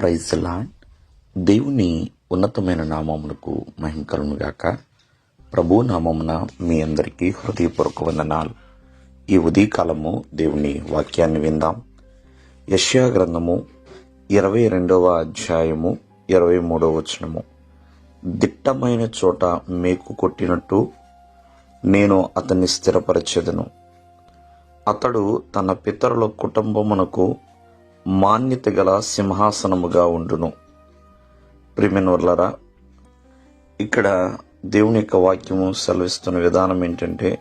Praise lord దేవుని ఉన్నతమైన నామమునకు మహిమ కలుగుగాక ప్రభు నామమున మీ అందరికీ హృదయపూర్వక వందనాలు. ఈ ఉదయకాలము దేవుని వాక్యాన్ని విందాం. యష్యా గ్రంథము ఇరవై రెండవ అధ్యాయము ఇరవై మూడవ వచనము. దిట్టమైన చోట మేకు కొట్టినట్టు నేను అతన్ని స్థిరపరచెదను. అతడు తన పితరుల కుటుంబమునకు మాన్యత గల సింహాసనముగా ఉండును. ప్రిమినోర్లరా ఇక్కడ దేవుని యొక్క వాక్యము సెలవిస్తున్న విధానం ఏంటంటే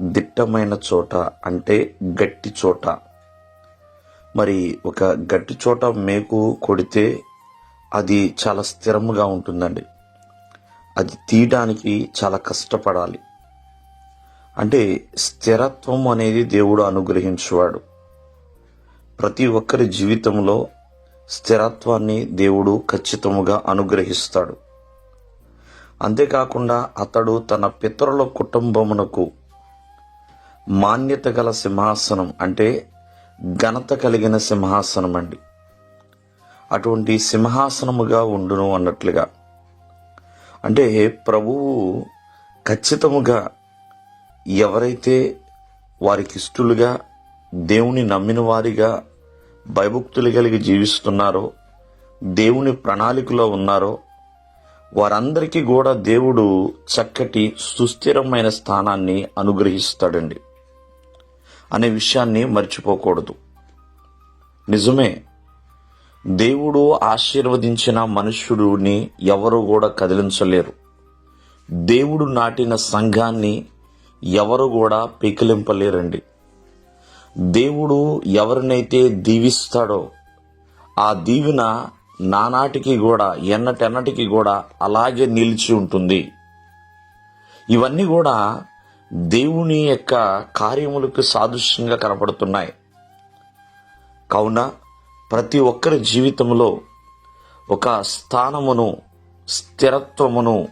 దిట్టమైన చోట అంటే గట్టి చోట. మరి ఒక గట్టి చోట మేకు కొడితే అది చాలా స్థిరముగా ఉంటుందండి. అది తీయడానికి చాలా కష్టపడాలి. అంటే స్థిరత్వం అనేది దేవుడు అనుగ్రహించువాడు. ప్రతి ఒక్కరి జీవితంలో స్థిరత్వాన్ని దేవుడు ఖచ్చితముగా అనుగ్రహిస్తాడు. అంతేకాకుండా అతడు తన పితరుల కుటుంబమునకు మాన్యత గల సింహాసనం అంటే ఘనత కలిగిన సింహాసనం అండి అటువంటి సింహాసనముగా ఉండును అన్నట్లుగా. అంటే ప్రభువు ఖచ్చితముగా ఎవరైతే వారికి ఇష్టలుగా దేవుని నమ్మిన వారిగా భయభక్తులు కలిగి జీవిస్తున్నారో దేవుని ప్రణాళికలో ఉన్నారో వారందరికీ కూడా దేవుడు చక్కటి సుస్థిరమైన స్థానాన్ని అనుగ్రహిస్తాడండి. అనే విషయాన్ని మర్చిపోకూడదు. నిజమే దేవుడు ఆశీర్వదించిన మనుష్యుడిని ఎవరు కూడా కదిలించలేరు. దేవుడు నాటిన సంఘాన్ని ఎవరు కూడా పీకిలింపలేరండి. దేవుడు ఎవరినైతే దీవిస్తాడో ఆ దీవెన నానాటికి కూడా ఎన్నటెన్నటికి కూడా అలాగే నిలిచి ఉంటుంది. ఇవన్నీ కూడా దేవుని యొక్క కార్యములకు సాదృశ్యంగా కనపడుతున్నాయి. కావున ప్రతి ఒక్కరి జీవితంలో ఒక స్థానమును స్థిరత్వమును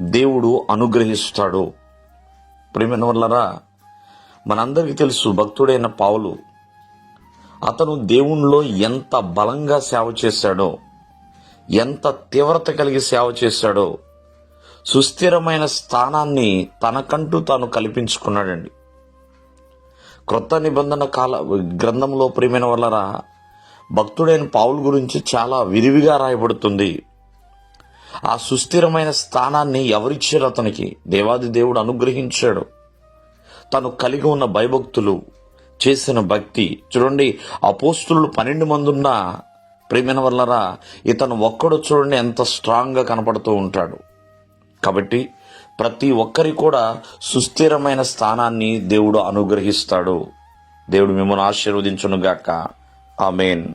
దేవుడు అనుగ్రహిస్తాడు. ప్రేమన వల్లరా మనందరికీ తెలుసు భక్తుడైన పావులు అతను దేవునిలో ఎంత బలంగా సేవ చేశాడో ఎంత తీవ్రత కలిగి సేవ చేశాడో సుస్థిరమైన స్థానాన్ని తనకంటూ తాను కల్పించుకున్నాడండి. క్రొత్త నిబంధన కాల గ్రంథంలో ప్రియమైన వల్లరా భక్తుడైన పావుల గురించి చాలా విరివిగా రాయబడుతుంది. ఆ సుస్థిరమైన స్థానాన్ని ఎవరిచ్చారు అతనికి? దేవాది దేవుడు అనుగ్రహించాడు. తను కలిగి ఉన్న భయభక్తులు చేసిన భక్తి. చూడండి అపోస్తులు పన్నెండు మంది ఉన్న ప్రేమిన వల్లరా ఇతను ఒక్కడు చూడండి ఎంత స్ట్రాంగ్గా కనపడుతూ ఉంటాడు. కాబట్టి ప్రతి ఒక్కరి కూడా సుస్థిరమైన స్థానాన్ని దేవుడు అనుగ్రహిస్తాడు. దేవుడు మిమ్మల్ని ఆశీర్వదించునుగాక. ఆమెన్.